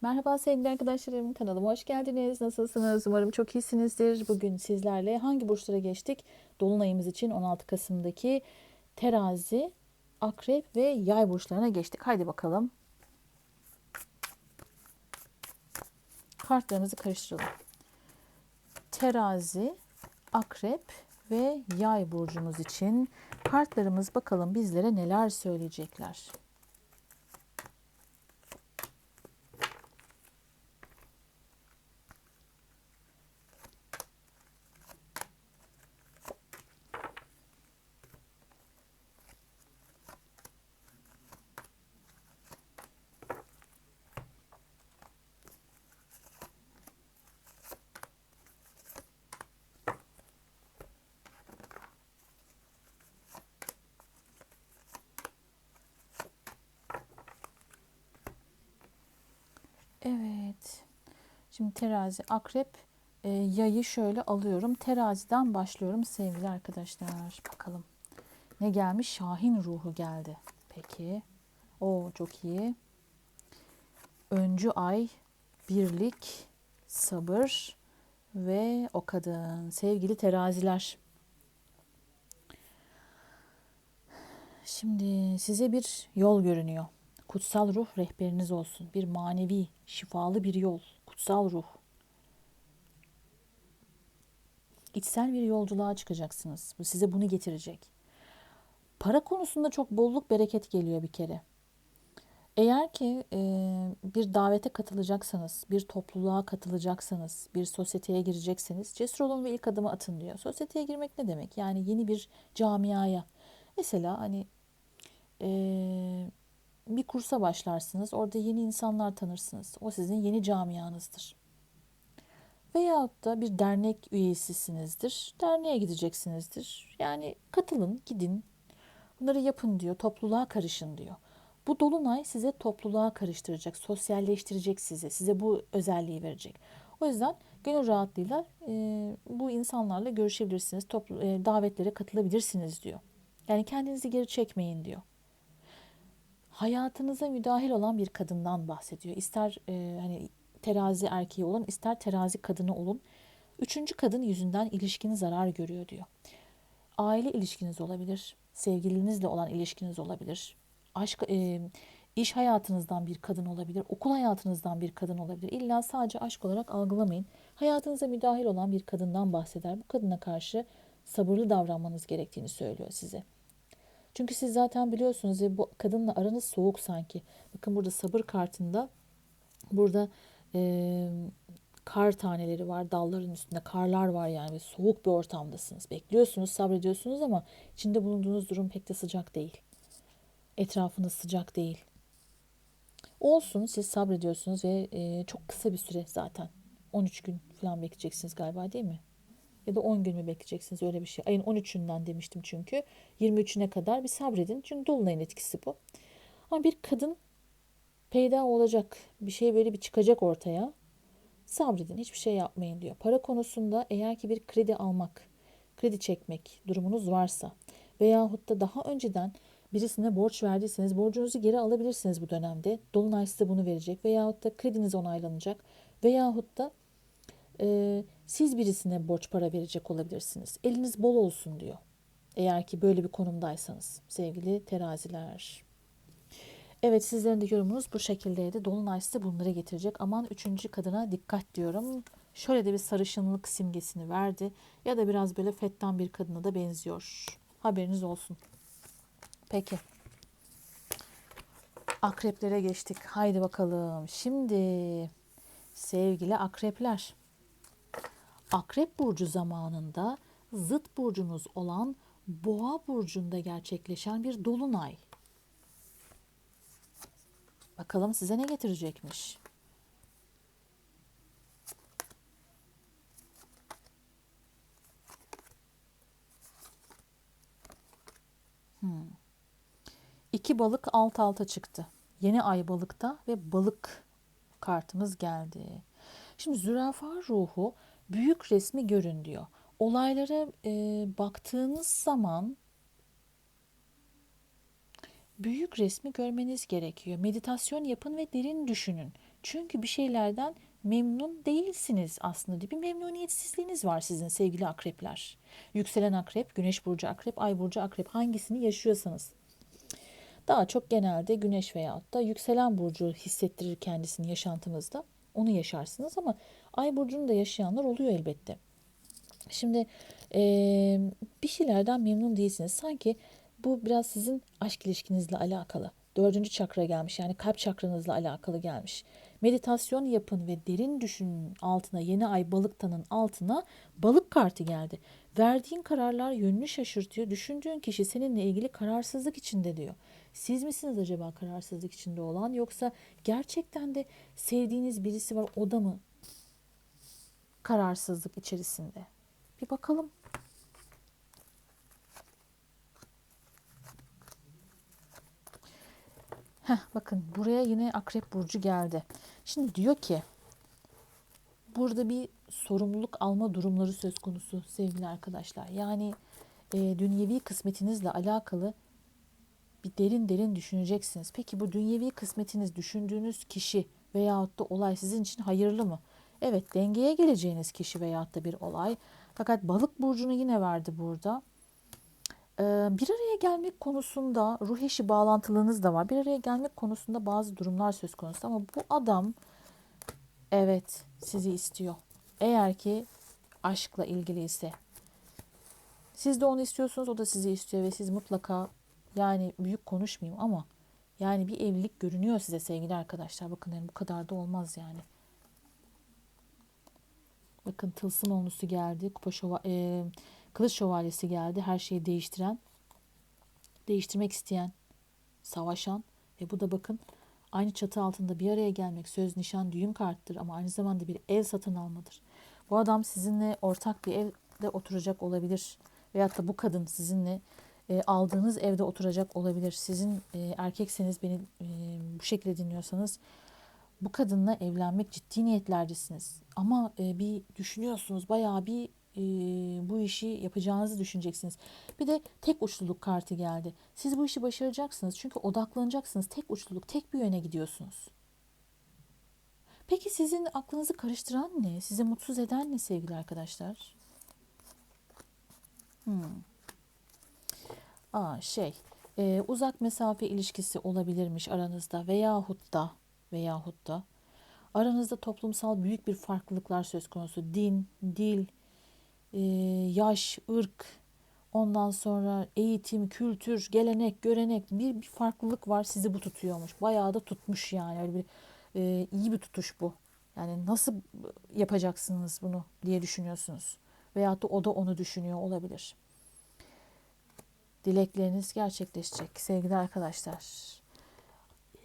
Merhaba sevgili arkadaşlarım kanalıma hoş geldiniz. Nasılsınız? Umarım çok iyisinizdir. Bugün sizlerle hangi burçlara geçtik? Dolunayımız için 16 Kasım'daki terazi, akrep ve yay burçlarına geçtik. Haydi bakalım. Kartlarımızı karıştıralım. Terazi, akrep ve yay burcumuz için kartlarımız bakalım bizlere neler söyleyecekler. Evet. Şimdi terazi, akrep, e, yayı şöyle alıyorum. Teraziden başlıyorum sevgili arkadaşlar. Bakalım. Ne gelmiş? Şahin ruhu geldi. Peki. O çok iyi. Öncü ay, birlik, sabır ve o kadın. Sevgili teraziler. Şimdi size bir yol görünüyor. Kutsal ruh rehberiniz olsun. Bir manevi, şifalı bir yol. Kutsal ruh. İçsel bir yolculuğa çıkacaksınız. Bu size bunu getirecek. Para konusunda çok bolluk bereket geliyor bir kere. Eğer ki e, bir davete katılacaksanız, bir topluluğa katılacaksanız, bir sosyeteye girecekseniz cesur olun ve ilk adımı atın diyor. Sosyeteye girmek ne demek? Yani yeni bir camiaya. Mesela hani e, bir kursa başlarsınız. Orada yeni insanlar tanırsınız. O sizin yeni camianızdır. Veyahut da bir dernek üyesisinizdir. Derneğe gideceksinizdir. Yani katılın, gidin. Bunları yapın diyor. Topluluğa karışın diyor. Bu dolunay size topluluğa karıştıracak, sosyalleştirecek sizi. Size bu özelliği verecek. O yüzden gönül rahatlığıyla e, bu insanlarla görüşebilirsiniz. Toplu, e, davetlere katılabilirsiniz diyor. Yani kendinizi geri çekmeyin diyor hayatınıza müdahil olan bir kadından bahsediyor. İster e, hani terazi erkeği olun, ister terazi kadını olun. Üçüncü kadın yüzünden ilişkiniz zarar görüyor diyor. Aile ilişkiniz olabilir, sevgilinizle olan ilişkiniz olabilir. Aşk, e, iş hayatınızdan bir kadın olabilir, okul hayatınızdan bir kadın olabilir. İlla sadece aşk olarak algılamayın. Hayatınıza müdahil olan bir kadından bahseder. Bu kadına karşı sabırlı davranmanız gerektiğini söylüyor size. Çünkü siz zaten biliyorsunuz ya bu kadınla aranız soğuk sanki. Bakın burada sabır kartında burada e, kar taneleri var dalların üstünde karlar var yani ve soğuk bir ortamdasınız. Bekliyorsunuz sabrediyorsunuz ama içinde bulunduğunuz durum pek de sıcak değil. Etrafınız sıcak değil. Olsun siz sabrediyorsunuz ve e, çok kısa bir süre zaten. 13 gün falan bekleyeceksiniz galiba değil mi? Ya da 10 gün mü bekleyeceksiniz öyle bir şey. Ayın 13'ünden demiştim çünkü. 23'üne kadar bir sabredin. Çünkü dolunayın etkisi bu. Ama bir kadın peyda olacak. Bir şey böyle bir çıkacak ortaya. Sabredin. Hiçbir şey yapmayın diyor. Para konusunda eğer ki bir kredi almak, kredi çekmek durumunuz varsa veyahut da daha önceden birisine borç verdiyseniz borcunuzu geri alabilirsiniz bu dönemde. Dolunay size bunu verecek veyahut da krediniz onaylanacak veyahut da e, siz birisine borç para verecek olabilirsiniz. Eliniz bol olsun diyor. Eğer ki böyle bir konumdaysanız sevgili teraziler. Evet sizlerin de yorumunuz bu şekildeydi. Dolunay size bunları getirecek. Aman üçüncü kadına dikkat diyorum. Şöyle de bir sarışınlık simgesini verdi. Ya da biraz böyle fettan bir kadına da benziyor. Haberiniz olsun. Peki. Akreplere geçtik. Haydi bakalım. Şimdi sevgili akrepler. Akrep burcu zamanında zıt burcunuz olan Boğa burcunda gerçekleşen bir dolunay. Bakalım size ne getirecekmiş? Hmm. İki balık alt alta çıktı. Yeni ay balıkta ve balık kartımız geldi. Şimdi zürafa ruhu büyük resmi görün diyor. Olaylara e, baktığınız zaman büyük resmi görmeniz gerekiyor. Meditasyon yapın ve derin düşünün. Çünkü bir şeylerden memnun değilsiniz aslında. Bir memnuniyetsizliğiniz var sizin sevgili akrepler. Yükselen akrep, güneş burcu akrep, ay burcu akrep hangisini yaşıyorsanız. Daha çok genelde güneş veyahut da yükselen burcu hissettirir kendisini yaşantınızda. Onu yaşarsınız ama ay burcunu da yaşayanlar oluyor elbette. Şimdi eee, bir şeylerden memnun değilsiniz. Sanki bu biraz sizin aşk ilişkinizle alakalı. Dördüncü çakra gelmiş yani kalp çakranızla alakalı gelmiş. Meditasyon yapın ve derin düşünün altına yeni ay balıktanın altına balık kartı geldi. Verdiğin kararlar yönünü şaşırtıyor. Düşündüğün kişi seninle ilgili kararsızlık içinde diyor. Siz misiniz acaba kararsızlık içinde olan yoksa gerçekten de sevdiğiniz birisi var o da mı kararsızlık içerisinde? Bir bakalım. Heh, bakın buraya yine Akrep Burcu geldi. Şimdi diyor ki burada bir sorumluluk alma durumları söz konusu sevgili arkadaşlar. Yani e, dünyevi kısmetinizle alakalı bir derin derin düşüneceksiniz. Peki bu dünyevi kısmetiniz düşündüğünüz kişi veyahut da olay sizin için hayırlı mı? Evet dengeye geleceğiniz kişi veyahut da bir olay. Fakat balık burcunu yine verdi burada. Ee, bir araya gelmek konusunda ruh eşi bağlantılığınız da var. Bir araya gelmek konusunda bazı durumlar söz konusu ama bu adam evet sizi istiyor. Eğer ki aşkla ilgili ise siz de onu istiyorsunuz o da sizi istiyor ve siz mutlaka yani büyük konuşmayayım ama yani bir evlilik görünüyor size sevgili arkadaşlar. Bakın yani bu kadar da olmaz yani. Bakın tılsım onlusu geldi. Kupa şova, e, kılıç şövalyesi geldi. Her şeyi değiştiren, değiştirmek isteyen, savaşan ve bu da bakın aynı çatı altında bir araya gelmek söz, nişan, düğün karttır ama aynı zamanda bir ev satın almadır. Bu adam sizinle ortak bir evde oturacak olabilir. Veyahut da bu kadın sizinle e, aldığınız evde oturacak olabilir. Sizin e, erkekseniz beni e, bu şekilde dinliyorsanız bu kadınla evlenmek ciddi niyetlerdesiniz. Ama e, bir düşünüyorsunuz bayağı bir e, bu işi yapacağınızı düşüneceksiniz. Bir de tek uçluluk kartı geldi. Siz bu işi başaracaksınız çünkü odaklanacaksınız. Tek uçluluk, tek bir yöne gidiyorsunuz. Peki sizin aklınızı karıştıran ne? Sizi mutsuz eden ne sevgili arkadaşlar? Hmm. Aa, şey, e, uzak mesafe ilişkisi olabilirmiş aranızda veyahut da veyahut da aranızda toplumsal büyük bir farklılıklar söz konusu. Din, dil, e, yaş, ırk, ondan sonra eğitim, kültür, gelenek, görenek bir, bir farklılık var sizi bu tutuyormuş. Bayağı da tutmuş yani öyle bir e, iyi bir tutuş bu. Yani nasıl yapacaksınız bunu diye düşünüyorsunuz. Veyahut da o da onu düşünüyor olabilir. Dilekleriniz gerçekleşecek sevgili arkadaşlar.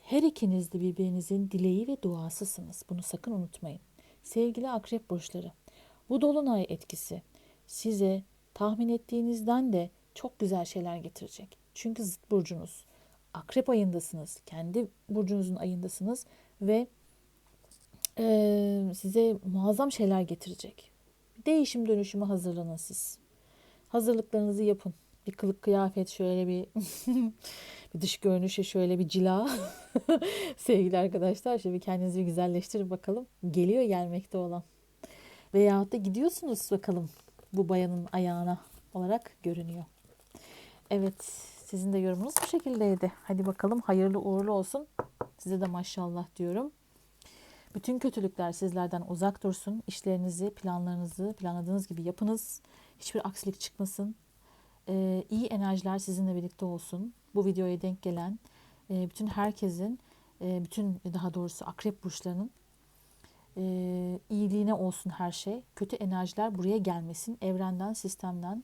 Her ikiniz de birbirinizin dileği ve duasısınız. Bunu sakın unutmayın. Sevgili akrep burçları, bu dolunay etkisi size tahmin ettiğinizden de çok güzel şeyler getirecek. Çünkü zıt burcunuz. Akrep ayındasınız. Kendi burcunuzun ayındasınız ve e, size muazzam şeyler getirecek. Değişim dönüşüme hazırlanın siz. Hazırlıklarınızı yapın. Bir kılık kıyafet şöyle bir bir dış görünüşe şöyle bir cila. Sevgili arkadaşlar şöyle bir kendinizi bir güzelleştirin bakalım. Geliyor gelmekte olan. Veyahut da gidiyorsunuz bakalım bu bayanın ayağına olarak görünüyor. Evet sizin de yorumunuz bu şekildeydi. Hadi bakalım hayırlı uğurlu olsun. Size de maşallah diyorum. Bütün kötülükler sizlerden uzak dursun. İşlerinizi, planlarınızı planladığınız gibi yapınız. Hiçbir aksilik çıkmasın. Ee, iyi enerjiler sizinle birlikte olsun. Bu videoya denk gelen e, bütün herkesin, e, bütün daha doğrusu akrep burçlarının e, iyiliğine olsun her şey. Kötü enerjiler buraya gelmesin. Evrenden, sistemden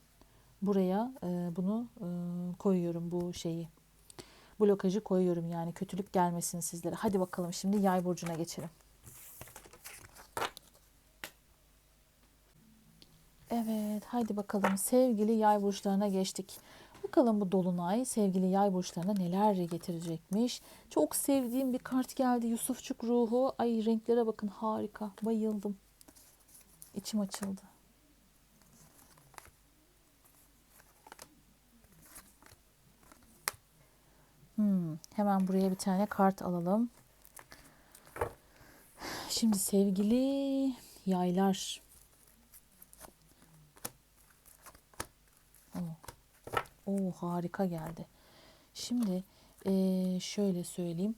buraya e, bunu e, koyuyorum bu şeyi. Blokajı koyuyorum yani kötülük gelmesin sizlere. Hadi bakalım şimdi yay burcuna geçelim. Evet, haydi bakalım sevgili yay burçlarına geçtik. Bakalım bu dolunay sevgili yay burçlarına neler getirecekmiş. Çok sevdiğim bir kart geldi. Yusufçuk ruhu. Ay renklere bakın harika. Bayıldım. İçim açıldı. Hmm, hemen buraya bir tane kart alalım. Şimdi sevgili yaylar. Oo, Oo, harika geldi. Şimdi eee, şöyle söyleyeyim.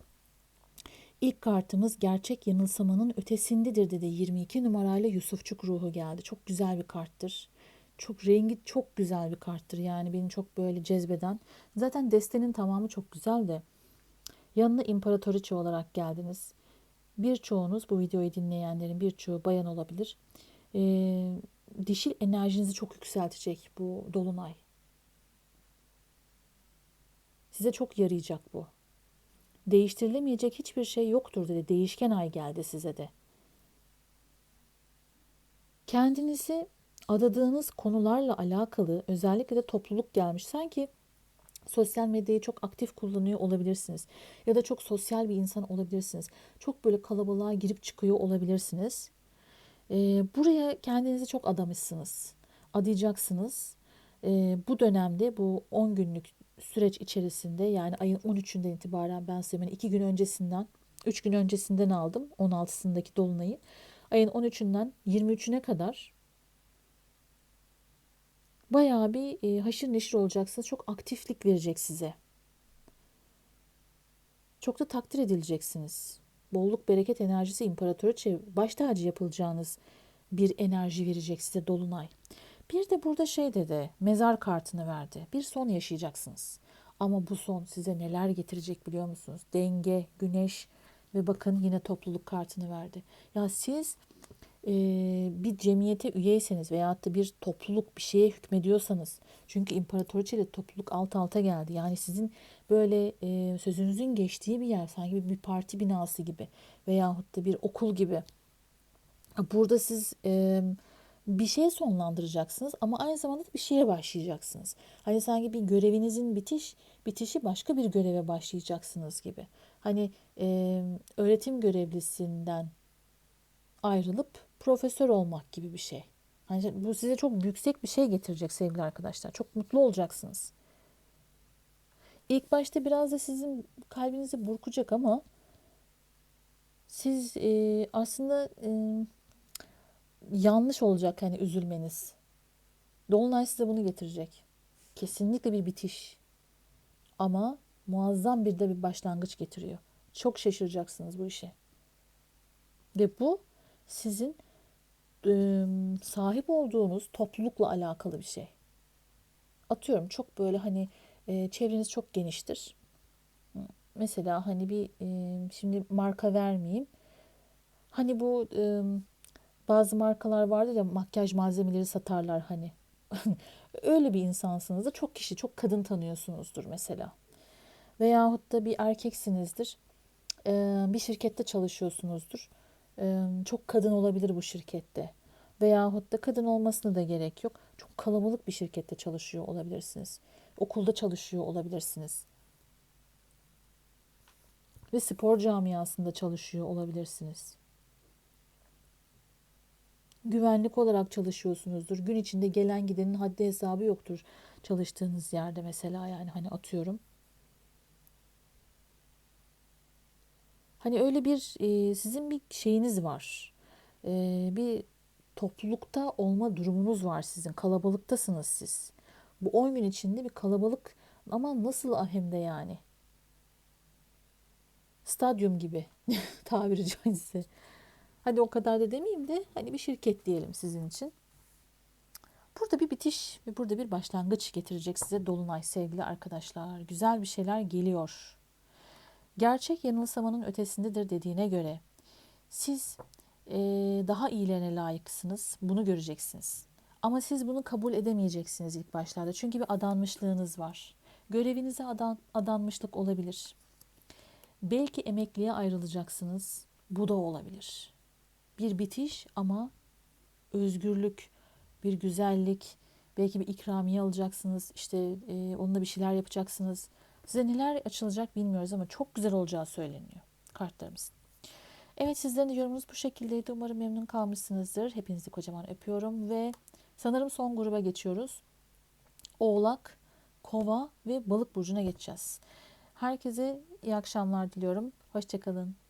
İlk kartımız gerçek yanılsamanın ötesindedir dedi. 22 numarayla Yusufçuk ruhu geldi. Çok güzel bir karttır. Çok rengi çok güzel bir karttır. Yani beni çok böyle cezbeden. Zaten destenin tamamı çok güzel de. Yanına imparatoriçe olarak geldiniz. Birçoğunuz bu videoyu dinleyenlerin birçoğu bayan olabilir. Ee, dişil enerjinizi çok yükseltecek bu dolunay. Size çok yarayacak bu. Değiştirilemeyecek hiçbir şey yoktur dedi. Değişken ay geldi size de. Kendinizi adadığınız konularla alakalı özellikle de topluluk gelmiş. Sanki sosyal medyayı çok aktif kullanıyor olabilirsiniz. Ya da çok sosyal bir insan olabilirsiniz. Çok böyle kalabalığa girip çıkıyor olabilirsiniz. Ee, buraya kendinizi çok adamışsınız. Adayacaksınız. Ee, bu dönemde bu 10 günlük süreç içerisinde yani ayın 13'ünden itibaren ben size 2 gün öncesinden 3 gün öncesinden aldım 16'sındaki dolunayı. Ayın 13'ünden 23'üne kadar bayağı bir e, haşır neşir olacaksınız. Çok aktiflik verecek size. Çok da takdir edileceksiniz. Bolluk, bereket enerjisi imparatoriçe baş tacı yapılacağınız bir enerji verecek size dolunay. Bir de burada şey dedi, mezar kartını verdi. Bir son yaşayacaksınız. Ama bu son size neler getirecek biliyor musunuz? Denge, güneş ve bakın yine topluluk kartını verdi. Ya siz e, bir cemiyete üyeyseniz veyahut da bir topluluk bir şeye hükmediyorsanız çünkü imparatoriçe ile topluluk alt alta geldi. Yani sizin böyle e, sözünüzün geçtiği bir yer sanki bir parti binası gibi veyahut da bir okul gibi. Burada siz e, bir şeye sonlandıracaksınız ama aynı zamanda da bir şeye başlayacaksınız. Hani sanki bir görevinizin bitiş bitişi başka bir göreve başlayacaksınız gibi. Hani e, öğretim görevlisinden ayrılıp profesör olmak gibi bir şey. Hani bu size çok yüksek bir şey getirecek sevgili arkadaşlar. Çok mutlu olacaksınız. İlk başta biraz da sizin kalbinizi burkacak ama siz e, aslında e, yanlış olacak hani üzülmeniz. Dolunay size bunu getirecek. Kesinlikle bir bitiş. Ama muazzam bir de bir başlangıç getiriyor. Çok şaşıracaksınız bu işe. Ve bu sizin e, sahip olduğunuz toplulukla alakalı bir şey. Atıyorum çok böyle hani e, çevreniz çok geniştir. Mesela hani bir e, şimdi marka vermeyeyim. Hani bu e, bazı markalar vardır ya makyaj malzemeleri satarlar hani. Öyle bir insansınız da çok kişi, çok kadın tanıyorsunuzdur mesela. Veyahut da bir erkeksinizdir. Bir şirkette çalışıyorsunuzdur. Çok kadın olabilir bu şirkette. Veyahut da kadın olmasına da gerek yok. Çok kalabalık bir şirkette çalışıyor olabilirsiniz. Okulda çalışıyor olabilirsiniz. Ve spor camiasında çalışıyor olabilirsiniz güvenlik olarak çalışıyorsunuzdur. Gün içinde gelen gidenin haddi hesabı yoktur çalıştığınız yerde mesela yani hani atıyorum. Hani öyle bir e, sizin bir şeyiniz var. E, bir toplulukta olma durumunuz var sizin. Kalabalıktasınız siz. Bu 10 gün içinde bir kalabalık ama nasıl hem de yani. Stadyum gibi tabiri caizse. Hadi o kadar da demeyeyim de hani bir şirket diyelim sizin için. Burada bir bitiş ve burada bir başlangıç getirecek size Dolunay sevgili arkadaşlar. Güzel bir şeyler geliyor. Gerçek yanılsamanın ötesindedir dediğine göre siz e, daha iyilerine layıksınız. Bunu göreceksiniz. Ama siz bunu kabul edemeyeceksiniz ilk başlarda. Çünkü bir adanmışlığınız var. Görevinize adan, adanmışlık olabilir. Belki emekliye ayrılacaksınız. Bu da olabilir bir bitiş ama özgürlük, bir güzellik, belki bir ikramiye alacaksınız, işte e, onunla bir şeyler yapacaksınız. Size neler açılacak bilmiyoruz ama çok güzel olacağı söyleniyor kartlarımızın. Evet sizlerin de yorumunuz bu şekildeydi. Umarım memnun kalmışsınızdır. Hepinizi kocaman öpüyorum ve sanırım son gruba geçiyoruz. Oğlak, Kova ve Balık burcuna geçeceğiz. Herkese iyi akşamlar diliyorum. Hoşçakalın.